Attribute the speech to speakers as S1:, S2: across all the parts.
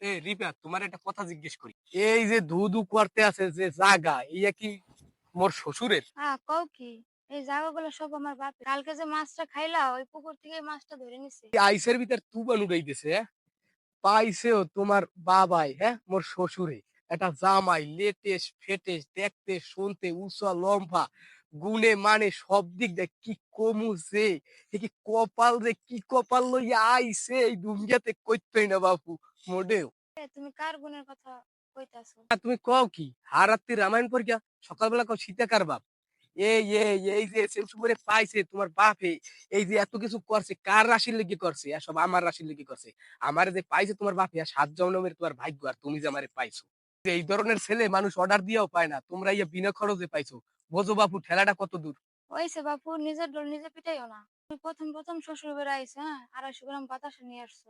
S1: এ রিপা তোমার একটা কথা জিজ্ঞেস করি। এই যে ধু ধু করতে আছে যে জাগা ইয়া কি মোর শ্বশুরের?
S2: হ্যাঁ কও কি? এই জায়গাগুলো সব আমার বাপ কালকে যে মাছটা খাইলা ওই পুকুর থেকে মাছটা ধরে নিছে।
S1: আইসের ভিতর তুবান উড়াই দিছে হ্যাঁ? পাইছেও তোমার বাবাই হ্যাঁ? মোর শ্বশুরে। একটা জামাই লেটেস ফেটেস দেখতে শুনতে উঁচা লম্বা। গুনে মানে সব দিক দেখ কি কমুছে এ কি কপাল রে কি কপাল লইয়া আইছে এই দুনিয়াতে কইতই না বাপু মোটেও।
S2: তুমি কার গুণের কথা কইতাছো?
S1: তুমি কও কি হারাত্রি রামায়ণ পড়িয়া সকালবেলা কও সীতাকার বাপ? এই এই এই যে সেমসু করে পাইছে তোমার বাপে এই যে এত কিছু করছে কার রাশির লেগে করছে? আর সব আমার রাশির লেগে করছে। আমার যে পাইছে তোমার বাপে আর সাত জন্মের তোমার ভাগ্য আর তুমি যে আমারে পাইছো। এই ধরনের ছেলে মানুষ অর্ডার দিয়েও পায় না। তোমরা ইয়ে বিনা খরচে পাইছো। বোঝো বাপু ঠেলাটা কত দূর?
S2: ওইসে বাপু নিজের ডোল নিজে পিটাইও না প্রথম প্রথম শ্বশুর বেড়ে আইছো হ্যাঁ? আড়াইশো গ্রাম বাতাসা নিয়ে আসছো।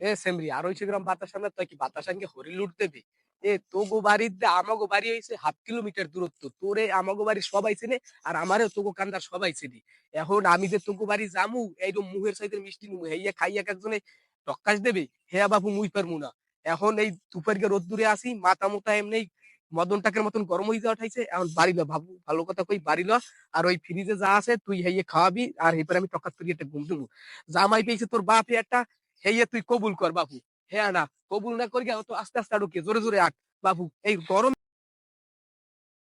S1: এ সেমরি আড়াইশো গ্রাম বাতাস আমরা তুই কি বাতাস আনকে হরি লুট দেবে? এ তোগো বাড়িতে আমাগো বাড়ি হইছে হাফ কিলোমিটার দূরত্ব। তোরে আমাগো বাড়ি সবাই চেনে আর আমারও তোগো কান্দার সবাই চেনে। এখন আমি যে তোগো বাড়ি জামু এইরকম মুহের সাইতে মিষ্টি নুমু হেইয়া খাইয়া একজনে টক্কাস দেবে হেয়া বাপু মুই পারমু না। এখন এই দুপারিকে রোদ্দুরে আসি, মাথা মোটা এমনি মদন টাকের মতন গরম হয়ে যাওয়া উঠাইছে এখন বাড়ি ল, ভাবু, ভালো কথা কই, বাড়ি ল। আর ওই ফ্রিজে যা আছে তুই হেয়ে খাওয়াবি, আর এরপরে আমি টকাত করি একটা ঘুম দেবো। জামাই পেয়েছে তোর বাপ একটা হেয়ে তুই কবুল কর বাপু হ্যাঁ না কবুল না করি তো আস্তে আস্তে আটকে জোরে জোরে আট বাপু এই গরম